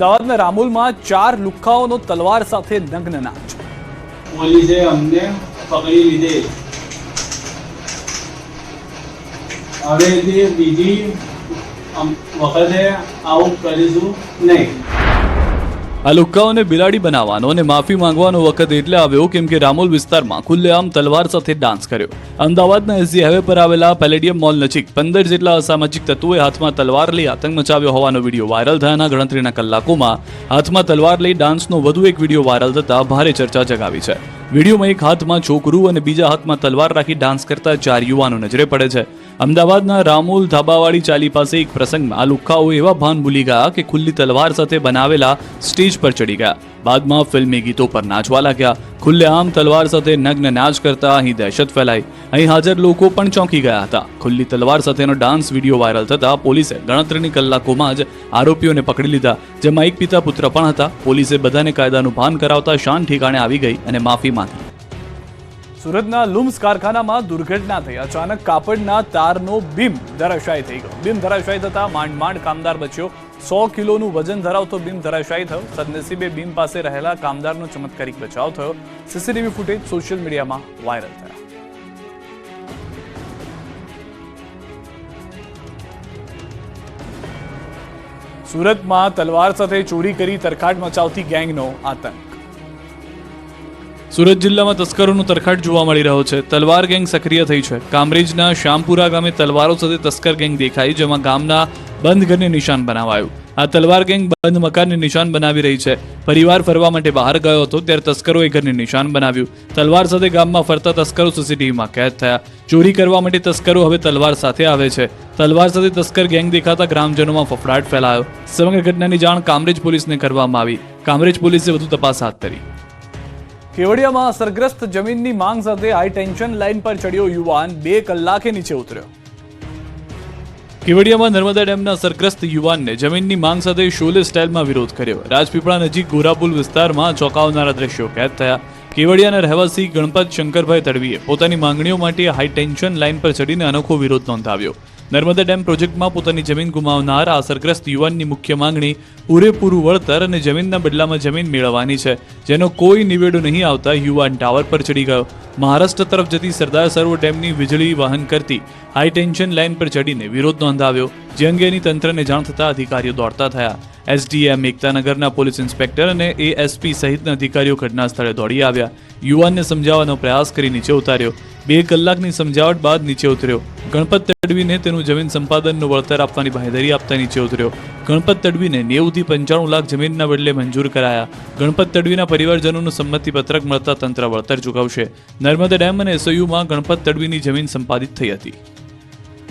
અમદાવાદના રામોલમાં ચાર લુખ્ખાઓનો તલવાર સાથે નગ્ન નાચ. પોલીસે અમને પકડી લીધે. હવે બીજી વખતે આવું કરીશું નહીં. આ બિલાડી બનાવવાનો અને માફી માંગવાનો વખત એટલે આવ્યો કેમ કે રામોલ વિસ્તારમાં ખુલ્લેઆમ તલવાર સાથે ડાન્સ કર્યો. અમદાવાદના એસજી હાઈવે પર આવેલા પેલેડિયમ મોલ નજીક પંદર જેટલા અસામાજિક તત્વોએ હાથમાં તલવાર લઈ આતંક મચાવ્યો હોવાનો વીડિયો વાયરલ થયાના ગણતરીના કલાકોમાં હાથમાં તલવાર લઈ ડાન્સનો વધુ એક વીડિયો વાયરલ થતા ભારે ચર્ચા જગાવી છે. વિડીયોમાં એક હાથમાં છોકરું અને બીજા હાથમાં તલવાર રાખી ડાન્સ કરતા ચાર યુવાનો નજરે પડે છે. અમદાવાદના રામોલ ધાબાવાળી ચાલી પાસે એક પ્રસંગમાં આ લુખ્ખાઓ એવા ભાન ભૂલી ગયા કે ખુલ્લી તલવાર સાથે બનાવેલા સ્ટેજ પર ચડી ગયા. બાદમાં ફિલ્મી ગીતો પર નાચવા લાગ્યા. ખુલ્લેઆમ તલવાર સાથે નગ્ન નાચ કરતા અહીં દહેશત ફેલાઈ. અહીં હાજર લોકો પણ ચોંકી ગયા હતા. ખુલ્લી તલવાર સાથેનો ડાન્સ વીડિયો વાયરલ થતા પોલીસે ગણતરીની કલાકોમાં જ આરોપીઓને પકડી લીધા, જેમાં એક પિતા પુત્ર પણ હતા. પોલીસે બધાને કાયદાનું ભાન કરાવતા શાન ઠેકાણે આવી ગઈ અને માફી માંગી. સુરતના લુમ્સ કારખાનામાં દુર્ઘટના થઈ. અચાનક કાપડના તારનો બીમ ધરાશાયી થઈ ગયો. બીમ ધરાશાયી થતા માંડ માંડ કામદાર બચ્યો. સો કિલોનું વજન ધરાવતો બીમ ધરાશાયી થયો. સદનસીબે બીમ પાસે રહેલા કામદારનો ચમત્કારિક બચાવ થયો. સીસીટીવી ફૂટેજ સોશિયલ મીડિયામાં વાયરલ થયા. સુરતમાં તલવાર સાથે ચોરી કરી તરખાટ મચાવતી ગેંગનો આતંક. સુરત જિલ્લામાં તસ્કરોનો તરખાટ જોવા મળી રહ્યો છે. તલવાર ગેંગ સક્રિય થઈ છે. કામરેજના શ્યામપુરા ગામે તલવારો સાથે તસ્કર ગેંગ દેખાઈ, જેમાં ગામના બંધ ઘરને નિશાન બનાવાયું. આ તલવાર ગેંગ બંધ મકાનને નિશાન બનાવી રહી છે. પરિવાર ફરવા માટે બહાર ગયો હતો ત્યારે તસ્કરોએ ઘરને નિશાન બનાવ્યું. તલવાર સાથે ગામમાં ફરતા તસ્કરો સીસીટીવીમાં કેદ થયા. ચોરી કરવા માટે તસ્કરો હવે તલવાર સાથે આવે છે. તલવાર સાથે તસ્કર ગેંગ દેખાતા ગ્રામજનોમાં ફફડાટ ફેલાયો. સમગ્ર ઘટનાની જાણ કામરેજ પોલીસને કરવામાં આવી. કામરેજ પોલીસે વધુ તપાસ હાથ ધરી. કેવડિયામાં અસરગ્રસ્ત જમીનની માંગ સાથે હાઈ ટેન્શન લાઇન પર ચડ્યો યુવાન બે કલાકે નીચે ઉતર્યો. કેવડિયામાં નર્મદા ડેમના અસરગ્રસ્ત યુવાનને જમીનની માંગ સાથે શોલે સ્ટાઇલમાં વિરોધ કર્યો. રાજપીપળા નજીક ગોરાપુલ વિસ્તારમાં ચોંકાવનારા દ્રશ્યો કેદ થયા. કેવડિયાના રહેવાસી ગણપત શંકરભાઈ તડવીએ પોતાની માંગણીઓ માટે હાઈ ટેન્શન લાઇન પર ચડીને અનોખો વિરોધ નોંધાવ્યો. નર્મદા ડેમ પ્રોજેક્ટમાં પોતાની જમીન ગુમાવનાર આ અસરગ્રસ્ત યુવાનની મુખ્ય માંગણી પૂરેપૂરું વળતર અને જમીનના બદલામાં જમીન મેળવવાની છે, જેનો કોઈ નિવેડો નહીં આવતા યુવાન ટાવર પર ચડી ગયો. મહારાષ્ટ્ર તરફ જતી સરદાર સરોવર ડેમની વીજળી વહન કરતી હાઈ ટેન્શન લાઇન પર ચડીને વિરોધ નોંધાવ્યો, જે અંગેની તંત્રને જાણ થતાં અધિકારીઓ દોડતા થયા. એસડીએમ એકતાનગરના પોલીસ ઇન્સ્પેક્ટર અને એએસપી સહિતના અધિકારીઓ ઘટના સ્થળે દોડી આવ્યા. યુવાનને સમજાવવાનો પ્રયાસ કરી નીચે ઉતાર્યો. બે કલાકની સમજાવટ બાદ નીચે ઉતર્યો. ગણપત તડવીને તેનું જમીન સંપાદનનું વળતર આપવાની બાંહેધરી આપતા નીચે ઉતર્યો. ગણપત તડવીને નેવુંથી પંચાણું લાખ જમીનના બદલે મંજૂર કરાયા. ગણપત તડવીના પરિવારજનોનું સંમતિ પત્રક મળતા તંત્ર વળતર ચૂકવશે. નર્મદા ડેમ અને એસઓયુમાં ગણપત તડવીની જમીન સંપાદિત થઈ હતી.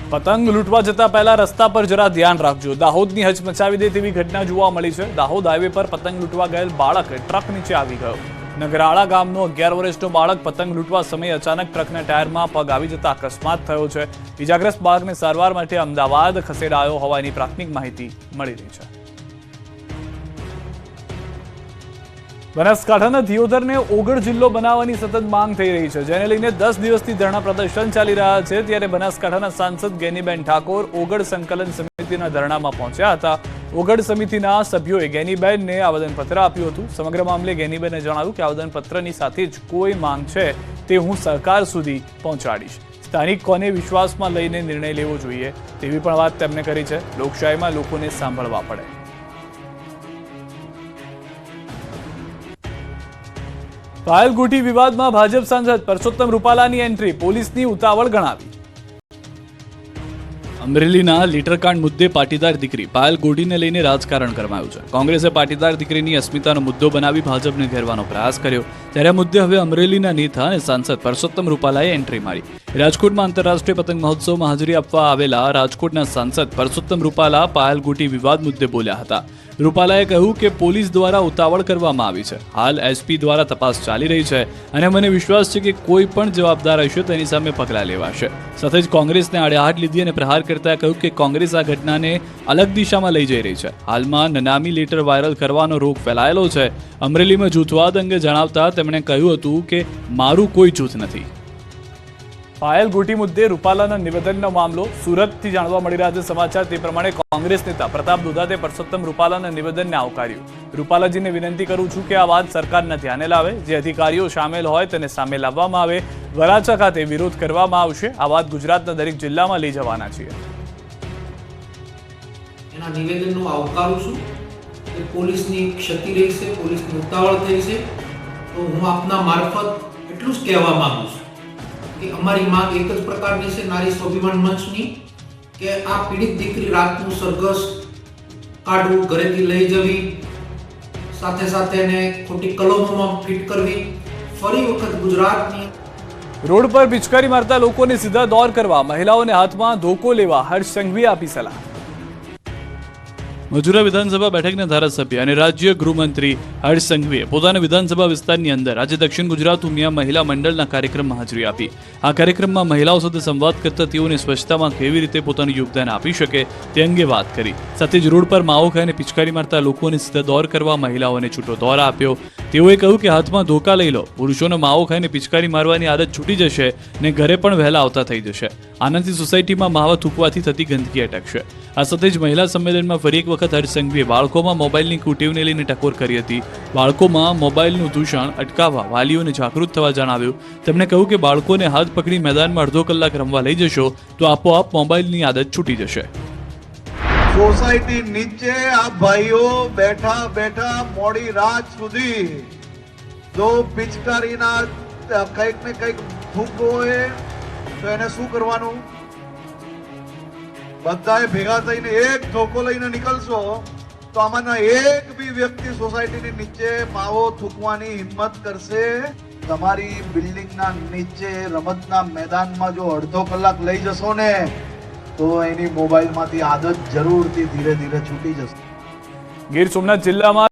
પતંગ લૂંટવા જતા પહેલા રસ્તા પર જરા ધ્યાન રાખજો. દાહોદની હચમચાવી દે તેવી ઘટના જોવા મળી છે. દાહોદ હાઈવે પર પતંગ લૂંટવા ગયેલ બાળક ટ્રક નીચે આવી ગયો. નગરાળા ગામનો અગિયાર વર્ષનો બાળક પતંગ લૂંટવા સમયે અચાનક ટ્રકના ટાયરમાં પગ આવી જતા અકસ્માત થયો છે. ઇજાગ્રસ્ત બાળકને સારવાર માટે અમદાવાદ ખસેડાયો હોવાની પ્રાથમિક માહિતી મળી રહી છે. બનાસકાંઠાના દિયોદરને ઓગળ જિલ્લો બનાવવાની સતત માંગ થઈ રહી છે. જેને લઈને દસ દિવસથી ધરણા પ્રદર્શન ચાલી રહ્યા છે. ત્યારે બનાસકાંઠાના સાંસદ ગેનીબેન ઠાકોર ઓગળ સંકલન સમિતિના ધરણામાં પહોંચ્યા હતા. ઓગળ સમિતિના સભ્યોએ ગેનીબેનને આવેદનપત્ર આપ્યું હતું. સમગ્ર મામલે ગેનીબેને જણાવ્યું કે આવેદનપત્રની સાથે જ કોઈ માંગ છે તે હું સરકાર સુધી પહોંચાડીશ. સ્થાનિક કોને વિશ્વાસમાં લઈને નિર્ણય લેવો જોઈએ તેવી પણ વાત તેમણે કરી છે. લોકશાહીમાં લોકોને સાંભળવા પડે. પાયલ ગુઠી વિવાદમાં ભાજપ સાંસદ પરસોત્તમ રૂપાલાની એન્ટ્રી પોલીસની ઉતાવળ ગણાવી. અમરેલીના લીટરકાંડ મુદ્દે પાટીદાર દીકરી પાયલ ગોડીને લઈને રાજકારણ કરવાયું છે. કોંગ્રેસે પાટીદાર દીકરીની અસ્મિતાનો મુદ્દો બનાવી ભાજપને ઘેરવાનો પ્રયાસ કર્યો. ત્યારે મુદ્દે હવે અમરેલીના નેતા અને સાંસદ પરસોત્તમ રૂપાલાએ એન્ટ્રી મારી. રાજકોટમાં આંતરરાષ્ટ્રીય પતંગ મહોત્સવમાં હાજરી આપવા આવેલા રાજકોટના સાંસદ પરસોત્તમ રૂપાલા પાયલ ગોટી વિવાદ મુદ્દે બોલ્યા હતા. રૂપાલાએ કહ્યું કે પોલીસ દ્વારા ઉતાવળ કરવામાં આવી છે. હાલ એસપી દ્વારા તપાસ ચાલી રહી છે અને મને વિશ્વાસ છે કે કોઈ પણ જવાબદાર હશે તેની સામે પગલાં લેવાશે. સાથે જ કોંગ્રેસને આડેહાથ લીધી અને પ્રહાર કરતા કહ્યું કે કોંગ્રેસ આ ઘટનાને અલગ દિશામાં લઈ જઈ રહી છે. હાલમાં નનામી લેટર વાયરલ કરવાનો રોગ ફેલાયેલો છે. અમરેલીમાં જૂથવાદ અંગે જણાવતા તેમણે કહ્યું હતું કે મારું કોઈ જૂથ નથી. પાયલ ગોટી મુદ્દે રૂપાલાના નિવેદનનો મામલો સુરતથી જાણવા મળી રહ્યા છે સમાચાર. તે પ્રમાણે કોંગ્રેસ નેતા પ્રતાપ દુધાતે પરસોત્તમ રૂપાલાના નિવેદનને આવકાર્યું. રૂપાલાજીને વિનંતી કરું છું કે આ વાત સરકારના ધ્યાને લાવે, જે અધિકારીઓ સામેલ હોય તેને સામે લાવવામાં આવે. વરાછા ખાતે વિરોધ કરવામાં આવશે. આ વાત ગુજરાતના દરેક જિલ્લામાં લઈ જવાના છીએ. પોલીસની ક્ષતિ રહી છે પોલીસની ઉતાવળ થઈ છે તો હું આપના મારફત એટલું જ કહેવા માંગુ છું. કે અમારી માંગ એક જ પ્રકારની છે નારી સ્વાભિમાન મંચની, કે આ પીડિત દીકરી રાતનું સરઘસ કાઢવું, ઘરેથી લઈ જવી, સાથે સાથે એને ખોટી કલમોમાં ફિટ કરવી. ફરી વખત ગુજરાતની રોડ પર પિચકારી મારતા લોકોને સીધા દોર કરવા મહિલાઓને હાથમાં ધોકો લેવા હર્ષ સંઘવી આપી સલાહ. મજુરા વિધાનસભા બેઠકના ધારાસભ્ય અને રાજ્ય ગૃહમંત્રી હર્ષ સંઘવીએ પોતાના વિધાનસભા વિસ્તારની અંદર આજે દક્ષિણ ગુજરાત ઉમિયા મહિલા મંડળના કાર્યક્રમમાં હાજરી આપી. આ કાર્યક્રમમાં મહિલાઓ સાથે સંવાદ કરતા તેઓને સ્વચ્છતામાં કેવી રીતે પોતાનું યોગદાન આપી શકે તે અંગે વાત કરી. સાથે જ રોડ પર માવો ખાઈને પિચકારી મારતા લોકોને સીધા દોર કરવા મહિલાઓને છૂટો દોર આપ્યો. તેઓએ કહ્યું કે હાથમાં ધોકા લઈ લો, પુરુષોને માવો ખાઈને પિચકારી મારવાની આદત છૂટી જશે ને ઘરે પણ વહેલા આવતા થઈ જશે. આનાથી સોસાયટીમાં માવા થૂકવાથી થતી ગંદકી અટકશે આ સાથે જ મહિલા સંમેલનમાં ફરી એક વખત હર્ષ બાળકોમાં મોબાઈલની કુટેવને લઈને ટકોર કરી હતી. બાળકોમાં મોબાઈલનું દૂષણ અટકાવવા વાલીઓને જાગૃત થવા જણાવ્યું. તેમણે કહ્યું કે બાળકોને હાથ પકડી મેદાનમાં અડધો કલાક રમવા લઈ જશો, તો આપોઆપ મોબાઈલની આદત છૂટી જશે. સોસાયટી નીચે આ ભાઈઓ બેઠા બેઠા મોડી રાત સુધી જો પિચકારીના કંઈક ને કંઈક હોય તો એને શું કરવાનું? બધાએ ભેગા થઈને એક ધોકો લઈને નીકળશો, તો આમાંના એક બી વ્યક્તિ સોસાયટીની નીચે માવો થૂકવાની હિંમત કરશે. તમારી બિલ્ડિંગના નીચે રમતના મેદાનમાં જો અડધો કલાક લઈ જશો ને, તો એની મોબાઈલમાંથી આદત જરૂરથી ધીરે ધીરે છૂટી જશે. ગીર સોમનાથ જિલ્લામાં